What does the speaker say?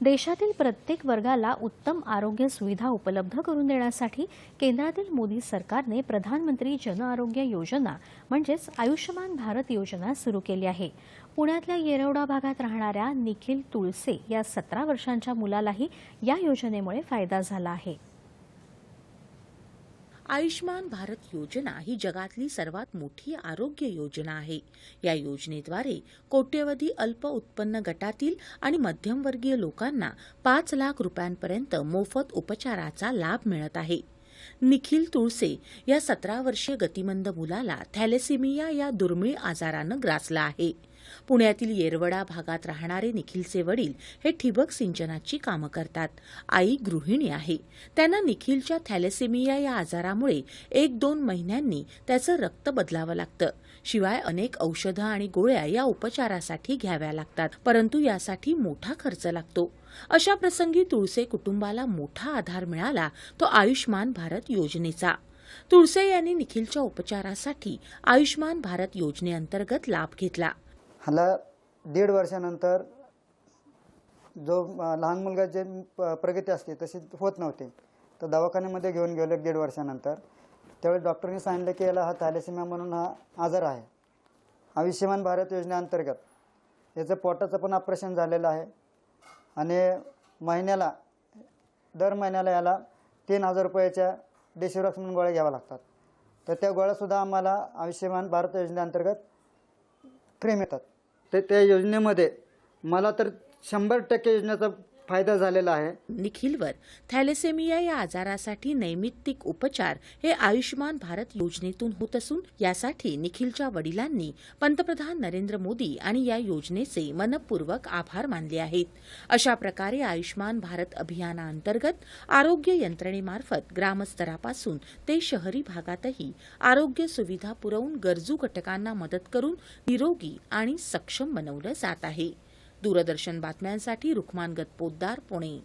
देशातील प्रत्येक वर्गाला उत्तम आरोग्य सुविधा उपलब्ध करून देण्यासाठी केंद्रातील मोदी सरकारने प्रधानमंत्री जन आरोग्य योजना म्हणजेच आयुष्यमान भारत योजना सुरू केली आहे. पुण्यातल्या येरवडा भागात राहणाऱ्या निखिल तुळसे या सतरा वर्षांच्या मुलालाही या योजनेमुळे फायदा झाला आहे. आयुष्मान भारत योजना ही जगातली सर्वात मोठी आरोग्य योजना आहे. या योजनेद्वारे कोट्यवधी अल्प उत्पन्न गटातील आणि मध्यमवर्गीय लोकांना पाच लाख रुपयांपर्यंत मोफत उपचाराचा लाभ मिळत आहे. निखिल तुळसे या सतरा वर्षीय गतिमंद मुलाला थॅलेसिमिया या दुर्मिळ आजारानं ग्रासला आहे. पुण्यातील येरवडा भागात राहणारे निखिलचे वडील हे ठिबक सिंचनाची कामं करतात. आई गृहिणी आहे. त्यांना निखिलच्या थॅलेसेमिया या आजारामुळे एक दोन महिन्यांनी त्याचं रक्त बदलावं लागतं. शिवाय अनेक औषधं आणि गोळ्या या उपचारासाठी घ्याव्या लागतात परंतु यासाठी मोठा खर्च लागतो. अशा प्रसंगी तुळसे कुटुंबाला मोठा आधार मिळाला तो आयुष्मान भारत योजनेचा. तुळसे यांनी निखिलच्या उपचारासाठी आयुष्मान भारत योजनेअंतर्गत लाभ घेतला. ह्याला दीड वर्षानंतर जो लहान मुलगा जे प- प्रगती असते तशी होत नव्हती. तर दवाखान्यामध्ये घेऊन गेलो एक दीड वर्षानंतर. त्यावेळी डॉक्टरने सांगितलं की याला हा थॅलेसिमिया म्हणून हा आजार आहे. आयुष्यमान भारत योजनेअंतर्गत याचं पोटाचं पण ऑपरेशन झालेलं आहे. आणि महिन्याला दर महिन्याला याला तीन हजार रुपयाच्या डेशिरॉक्स म्हणून गोळ्या घ्याव्या लागतात. तर त्या गोळ्यासुद्धा आम्हाला आयुष्यमान भारत योजनेअंतर्गत फ्रेम येतात. तर त्या योजनेमध्ये मला तर शंभर टक्के योजनेचा फायदा झालेला आहे. निखिलवर थॅलेसेमिया या आजारासाठी नैमित्तिक उपचार हे आयुष्मान भारत योजनेतून होत असून यासाठी निखिलच्या वडिलांनी पंतप्रधान नरेंद्र मोदी आणि या योजनेचे मनपूर्वक आभार मानले आहेत. अशा प्रकारे आयुष्मान भारत अभियानाअंतर्गत आरोग्य यंत्रणेमार्फत ग्रामस्तरापासून ते शहरी भागातही आरोग्य सुविधा पुरवून गरजू घटकांना मदत करून निरोगी आणि सक्षम बनवलं जात आहे. दूरदर्शन बातम्यांसाठी रुक्मान पोद्दार पुणे.